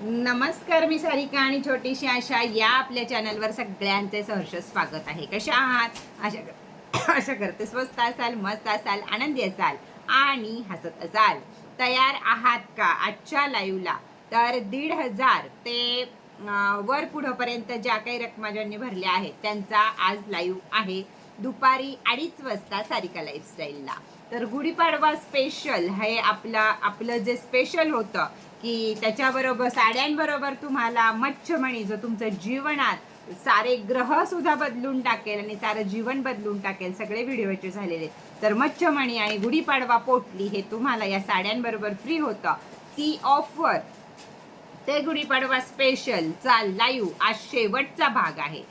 नमस्कार मी सारिका आणि छोटीशी आशा या आपल्या चॅनलवर सगळ्यांचे सहर्ष स्वागत आहे. कशा आहात? आशा आशा करते स्वस्त असाल मस्त असाल आनंदी असाल आणि हसत असाल. तयार आहात का आजच्या लाईव्हला तर दीड हजार ते वर पुढंपर्यंत ज्या काही रकमा ज्यांनी भरल्या आहेत त्यांचा आज लाईव्ह आहे दुपारी अडीच वाजता सारिका लाईफस्टाईलला तर गुढीपाडवा स्पेशल हे आपला आपलं जे स्पेशल होतं की त्याच्याबरोबर साड्यांबरोबर तुम्हाला मच्छमणी जो तुमचं जीवनात सारे ग्रह सुद्धा बदलून टाकेल आणि सारं जीवन बदलून टाकेल सगळे व्हिडिओचे झालेले. तर मच्छमणी आणि गुढीपाडवा पोटली हे तुम्हाला या साड्यांबरोबर फ्री होतं. ती ऑफर ते गुढीपाडवा स्पेशलचा लाईव्ह आज शेवटचा भाग आहे.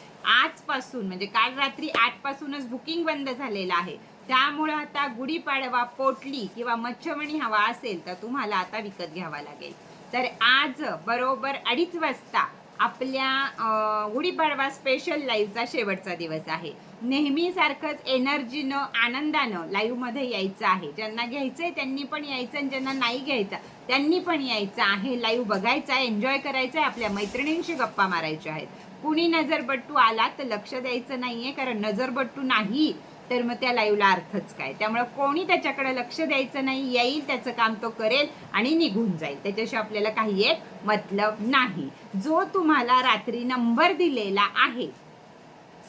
आजपासून म्हणजे काल रात्री आठपासूनच बुकिंग बंद झालेलं आहे. त्यामुळे आता गुढीपाडवा पोटली किंवा मच्छमणी हवा असेल तर तुम्हाला आता विकत घ्यावा लागेल. तर आज बरोबर अडीच वाजता आपल्या गुढीपाडवा स्पेशल लाईव्हचा शेवटचा दिवस आहे. नेहमीसारखंच एनर्जीनं आनंदानं लाईव्हमध्ये यायचं आहे. ज्यांना घ्यायचं आहे त्यांनी पण यायचं आणि ज्यांना नाही घ्यायचं त्यांनी पण यायचं आहे. लाईव्ह बघायचा आहे एन्जॉय करायचं आहे आपल्या मैत्रिणींशी गप्पा मारायच्या आहेत. कुणी नजरबट्टू आला तर लक्ष द्यायचं नाही आहे कारण नजरबट्टू नाही. तर मग त्या लाईव्हला अर्थच काय? त्यामुळे कोणी त्याच्याकडे लक्ष द्यायचं नाही येईल त्याचं काम तो करेल आणि निघून जाईल. त्याच्याशी आपल्याला काही एक मतलब नाही. जो तुम्हाला रात्री नंबर दिलेला आहे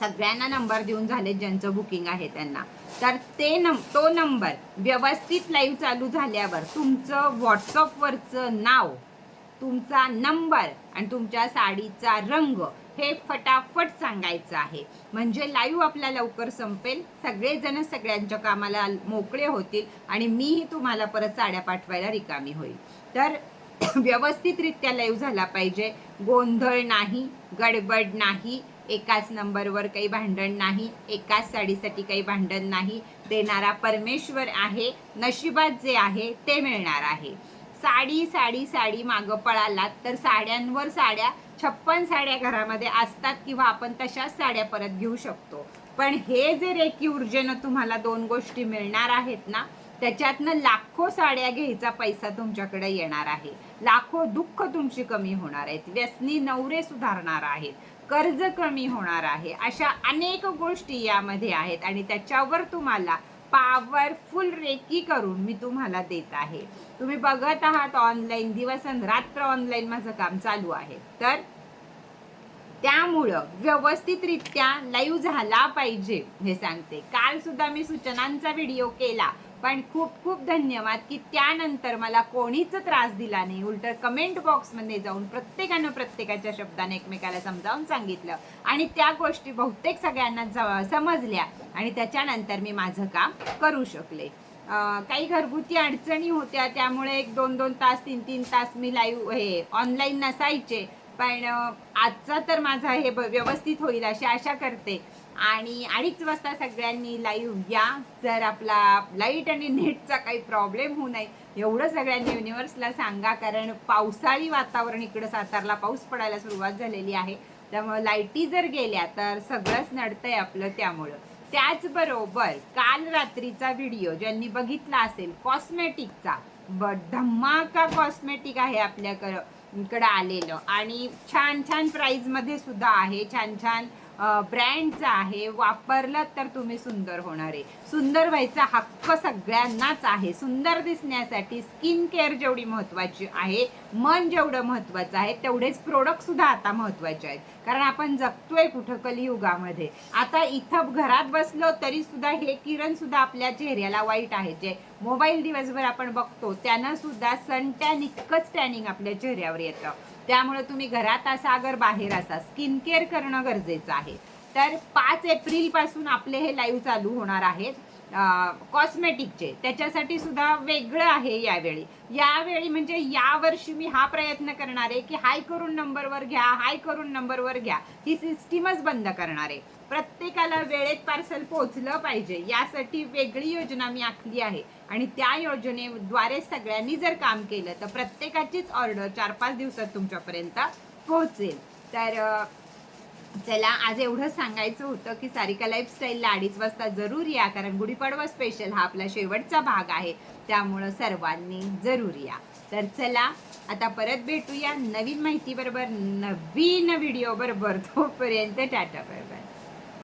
सगळ्यांना नंबर देऊन झाले ज्यांचं बुकिंग आहे त्यांना तर ते नम तो नंबर व्यवस्थित लाईव्ह चालू झाल्यावर तुमचं व्हॉट्सअपवरचं नाव तुमचा नंबर आणि तुमच्या साडीचा रंग हे फटाफट सांगायचं आहे. म्हणजे लाईव्ह आपला लवकर संपेल. सगळेजण सगळ्यांच्या कामाला मोकळे होतील आणि मीही तुम्हाला परत साड्या पाठवायला रिकामी होईल. तर व्यवस्थितरित्या लाईव्ह झाला पाहिजे. गोंधळ नाही गडबड नाही एकाच नंबरवर काही भांडण नाही एकाच साडीसाठी काही भांडण नाही. देणारा परमेश्वर आहे नशिबात जे आहे ते मिळणार आहे. साडी साडी साडी मागं पळालात तर साड्यांवर साड्या छप्पन साड्या घरामध्ये असतात किंवा आपण तशाच साड्या परत घेऊ शकतो. पण हे जे रेकी ऊर्जेनं तुम्हाला दोन गोष्टी मिळणार आहेत ना त्याच्यातनं लाखो साड्या घ्यायचा पैसा तुमच्याकडे येणार आहे. लाखो दुःख तुमची कमी होणार आहेत. व्यसनी नवरे सुधारणार आहेत. कर्ज कमी होणार आहे. अशा अनेक गोष्टी यामध्ये आहेत आणि त्याच्यावर तुम्हाला पॉवरफुल रेकी करून मी तुम्हाला देत आहे. तुम्ही बघत आहात ऑनलाईन दिवस रात्र ऑनलाईन माझं काम चालू आहे. तर त्यामुळं व्यवस्थितरित्या लाईव्ह झाला पाहिजे हे सांगते. काल सुद्धा मी सूचनांचा व्हिडिओ केला. पण खूप खूप धन्यवाद की त्यानंतर मला कोणीच त्रास दिला नाही. उलट कमेंट बॉक्समध्ये जाऊन प्रत्येकानं प्रत्येकाच्या शब्दाने एकमेकाला समजावून सांगितलं. आणि त्या गोष्टी बहुतेक सगळ्यांना ज- समजल्या आणि त्याच्यानंतर मी माझं काम करू शकले. काही घरगुती अडचणी होत्या त्यामुळे एक दोन दोन तास तीन तीन तास मी लाईव्ह हे ऑनलाईन नसायचे. पण आजचा तर माझा हे ब- व्यवस्थित होईल अशी आशा करते. आणि अडीच वाजता सगळ्यांनी लाईव्ह या जर आपला लाइट आणि नेटचा काही प्रॉब्लेम होऊ नये एवढं सगळ्यांनी युनिव्हर्सला सांगा. कारण पावसाळी वातावरण इकडं सातारला पाऊस पडायला सुरुवात झालेली आहे. त्यामुळं लाईटी जर गेल्या तर सगळंच नडतंय आपलं त्यामुळं. त्याचबरोबर काल रात्रीचा व्हिडिओ ज्यांनी बघितला असेल कॉस्मेटिकचा ब धमाका कॉस्मेटिक आहे आपल्याकडं इकडं आलेलं. आणि छान छान प्राईजमध्ये सुद्धा आहे. छान छान ब्रँडचं आहे वापरलं तर तुम्ही सुंदर होणार आहे. सुंदर व्हायचा हक्क सगळ्यांनाच आहे. सुंदर दिसण्यासाठी स्किन केअर जेवढी महत्त्वाची आहे मन जेवढं महत्त्वाचं आहे तेवढेच प्रोडक्ट सुद्धा आता महत्त्वाचे आहेत. कारण आपण जगतोय कुठं कलियुगामध्ये. आता इथं घरात बसलो तरी सुद्धा हे किरण सुद्धा आपल्या चेहऱ्याला वाईट आहे. जे मोबाईल दिवसभर आपण बघतो त्यांनासुद्धा सन टॅन इतकंच टॅनिंग आपल्या चेहऱ्यावर येतं. त्यामुळे तुम्ही घरात असा अगर बाहेर असा स्किन केअर करणं गरजेचं आहे. तर पाच एप्रिलपासून आपले हे लाईव्ह चालू होणार आहेत. कॉस्मेटिकचे त्याच्यासाठी सुद्धा वेगळं आहे यावेळी. यावेळी म्हणजे यावर्षी मी हा प्रयत्न करणार आहे की हाय करून नंबरवर घ्या हाय करून नंबरवर घ्या. ही सिस्टीमच बंद करणार आहे. प्रत्येकाला वेळेत पार्सल पोहोचलं पाहिजे. यासाठी वेगळी योजना मी आखली आहे. आणि त्या योजनेद्वारे सगळ्यांनी जर काम केलं तर प्रत्येकाचीच ऑर्डर चार पाच दिवसात तुमच्यापर्यंत पोहोचेल. तर चला आज एवढं सांगायचं होतं की सारिका लाईफस्टाईलला अडीच वाजता जरूर या कारण गुढीपाडवा स्पेशल हा आपला शेवटचा भाग आहे. त्यामुळं सर्वांनी जरूर या. तर चला आता परत भेटूया नवीन माहिती बरोबर नवीन व्हिडिओ बरोबर. तोपर्यंत टाटा बरोबर